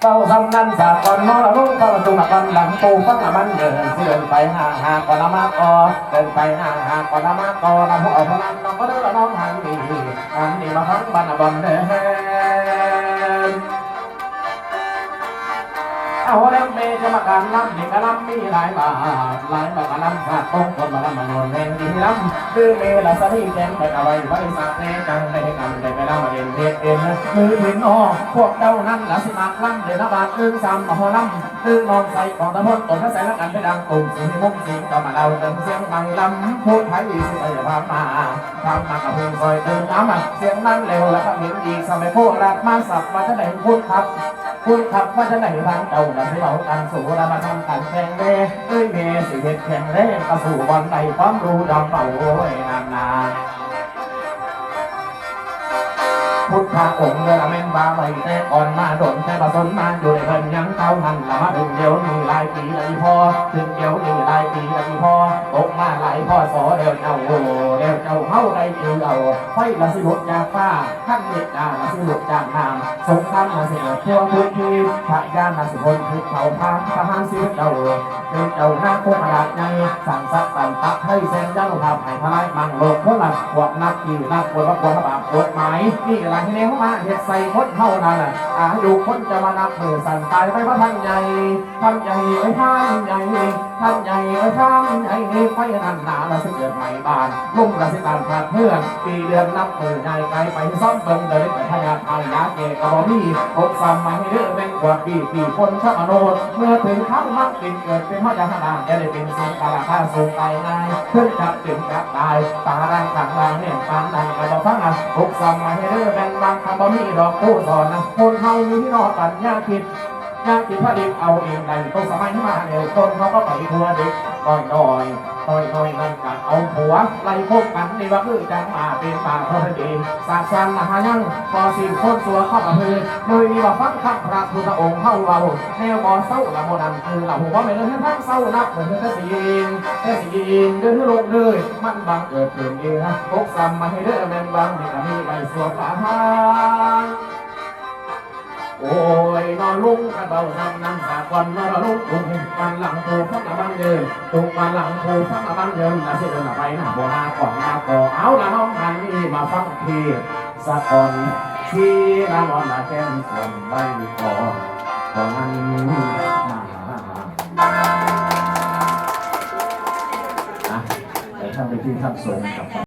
เฝ้าสำนันสาก่อนนอนละลุ่งเฝ้าจุงกันหลังปูฟังละมันเดินเดินไปห่างห่างก่อนละมากอเดินไปห่างห่างก่อนละมากอละพวกเอาพนันน้องก็เดินละน้องหันดีหันดีมาฟังบันบันเด้อ เอาเรื่องเมจะมาการลำเด็กกะลำมีหลายบาทหลายบาทกะลำขาดตรงคนมาลำมาโนนเองดีลำคือเมละสนีแกงไปเอาไว้ไว้สาเนจังได้กันได้ไปลำมาเด่นเด็ดเอ็นมือหินอ้อพวกเจ้านั้นละสิมากลำเดือนบาทตึงซ้ำมาหอลำตึงนอนใส่ของตะพนตนพระใส่ละกันไปดังตุ่มสีมุ้งสีก็มาเล่าเติมเสียงใหม่ลำพูดไทยสิไปพามาทำมากับเพลงซอยเติมน้ำเสียงนั้นเร็วแล้วก็เห็นอีกสมัยโคราชมาสับมาจะได้พูดครับ คุณขับว่าจะไหนทางเจ้าน่ะสิเรากันสู่เรามาทำกันแข่งเร่เอ้ยเมสิเหตุแข่งเร่ก็สู่บอลใดความรู้ดำเป่าโอ้ยนานนาพุทธะองค์เดละเมนบาไว้แต่ก่อนมาโดนแต่ประสนมาอยู่ในเพิ่นยังเท่านั้นละมาถึงเดี๋ยวนี้หลายปีเลยพอถึงเดี๋ยวนี้หลายปีเลยพอตกมาหลายพ่อสอเดียวเจ้าโอ้ เดี๋ยวเจ้าเฮาได้คือเอาไฟละสิหลุดจากฟ้าขั้นเมตตาละสิหลุดจากน้ำสงครามละสิเกิดทั่วพื้นที่พระยานาสิพลคือเขาพานทหารสิเจ้าเป็นเจ้าหน้าโคกระดาษใหญ่สั่งสัตว์สั่งตักให้เส้นเจ้าทำให้ทลายมังโลกพวกหลักพวกนักกีนักบวชพวกบาปกฎหมายนี่อะไรที่เนี่ยเข้ามาเห็ดใส่คนเท่านั้นอะอายุคนจะมานับมือสั่นตายไปว่าท่านใหญ่ท่านใหญ่เอ้ท่านใหญ่ท่านใหญ่เอ้ท่านใหญ่ไฟนันหนาละสิเกิดใหม่บ้านลุ่มละสิการขาดเพื่อนปีเดือนนับมือใหญ่ไกลไปซ่อมเบิ่งเดินไปพยาทายาเกกระบอกนี่อกซ้ำมาให้เรื่องเป็นกวดปีปีคนชอบอโนดเมื่อถึงครั้งมักเป็นเกิดเป็นพระยาดาจะได้เป็นสิ่งกาลาค่าสูงไปง่ายเพื่อนจับถึงจับตายตาดังต่างลางเนี่ยปานดังกระบอกฟังอะอกซ้ำมาให้เรื่องเป็นบางคำบ่มีดอกผู้สอนนะคนเฮามีที่นอกกันยาคิด ยากินพระดิบเอาเองใดต้องสมัยมาเร็วต้นเขาก็ไปทัวเด็กก้อยน้อยก้อยน้อยนั่นกันเอาผัวไล่พบกันในว่าคือจังมาเป็นป่าพระดีสาสันมหายังพอสิคนตัวเข้ากับพือโดยมีว่าฟังคำพระพุทธองค์เข้าเราแนวบ่อเศร้าละโมนันคือเราหัวไม่เลยให้ทั้งเศร้านับเหมือนแต่สีอินแต่สีอินเดินลงเลยมันบังเกิดเกิดเองนะพกซ้ำมาให้เด้อแมนบังนี่ก็มีใบสวดอาหารโอ้ยนอนลุงกัน เบาทำน้ำสากอนนอนลุงลุงมันหลังผูฟังละบันเดินตุกมันหลังผูฟังละบันเดินละเสียเดินละไปหน้าบัวหน้าของหน้าก่อเอาละน้องหันนี่มาฟังทีสะกอนที่ละนอนละแก้มส่วนใบคอของมันอะไปทำไปที่ทำสงกับ